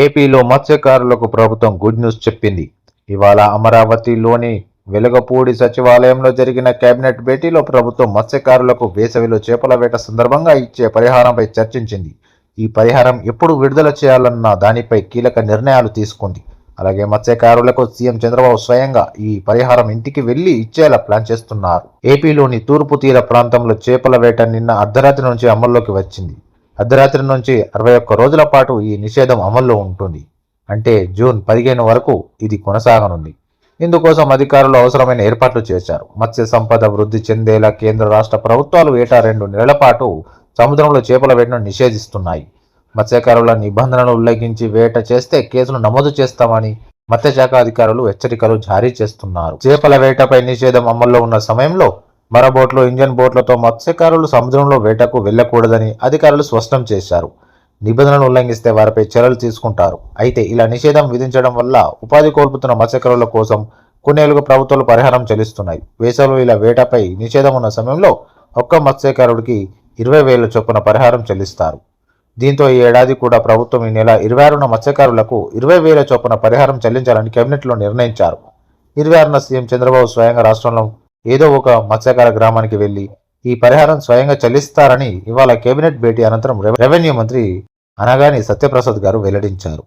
ఏపీలో మత్స్యకారులకు ప్రభుత్వం గుడ్ న్యూస్ చెప్పింది. ఇవాళ అమరావతిలోని వెలగపూడి సచివాలయంలో జరిగిన కేబినెట్ భేటీలో ప్రభుత్వం మత్స్యకారులకు వేసవిలో చేపల వేట సందర్భంగా ఇచ్చే పరిహారంపై చర్చించింది. ఈ పరిహారం ఎప్పుడు విడుదల చేయాలన్న దానిపై కీలక నిర్ణయాలు తీసుకుంది. అలాగే మత్స్యకారులకు సీఎం చంద్రబాబు స్వయంగా ఈ పరిహారం ఇంటికి వెళ్ళి ఇచ్చేలా ప్లాన్ చేస్తున్నారు. ఏపీలోని తూర్పు తీర ప్రాంతంలో చేపల వేట నిన్న అర్ధరాత్రి నుంచి అమల్లోకి వచ్చింది. అర్ధరాత్రి నుంచి అరవై ఒక్క రోజుల పాటు ఈ నిషేధం అమల్లో ఉంటుంది. అంటే జూన్ పదిహేను వరకు ఇది కొనసాగనుంది. ఇందుకోసం అధికారులు అవసరమైన ఏర్పాట్లు చేశారు. మత్స్య సంపద వృద్ధి చెందేలా కేంద్ర రాష్ట్ర ప్రభుత్వాలు ఏటా రెండు నెలల పాటు సముద్రంలో చేపల వేటను నిషేధిస్తున్నాయి. మత్స్యకారుల నిబంధనలు ఉల్లంఘించి వేట చేస్తే కేసులు నమోదు చేస్తామని మత్స్యశాఖ అధికారులు హెచ్చరికలు జారీ చేస్తున్నారు. చేపల వేటపై నిషేధం అమల్లో ఉన్న సమయంలో మరబోట్లు ఇంజన్ బోట్లతో మత్స్యకారులు సముద్రంలో వేటకు వెళ్ళకూడదని అధికారులు స్పష్టం చేశారు. నిబంధనలు ఉల్లంఘిస్తే వారిపై చర్యలు తీసుకుంటారు. అయితే ఇలా నిషేధం విధించడం వల్ల ఉపాధి కోల్పోతున్న మత్స్యకారుల కోసం కొన్నేళ్ళుగా ప్రభుత్వాలు పరిహారం చెల్లిస్తున్నాయి. వేసవిలో ఇలా వేటపై నిషేధం ఉన్న సమయంలో ఒక్క మత్స్యకారుడికి ఇరవై వేల చొప్పున పరిహారం చెల్లిస్తారు. దీంతో ఈ ఏడాది కూడా ప్రభుత్వం ఈ నెల ఇరవై ఆరున మత్స్యకారులకు ఇరవై వేల చొప్పున పరిహారం చెల్లించాలని కేబినెట్లో నిర్ణయించారు. ఇరవై ఆరున సీఎం చంద్రబాబు స్వయంగా రాష్ట్రంలో ఏదో ఒక మత్స్యకార గ్రామానికి వెళ్ళి ఈ పరిహారం స్వయంగా చెల్లిస్తారని ఇవాళ కేబినెట్ భేటీ అనంతరం రెవెన్యూ మంత్రి అనగాని సత్యప్రసాద్ గారు వెల్లడించారు.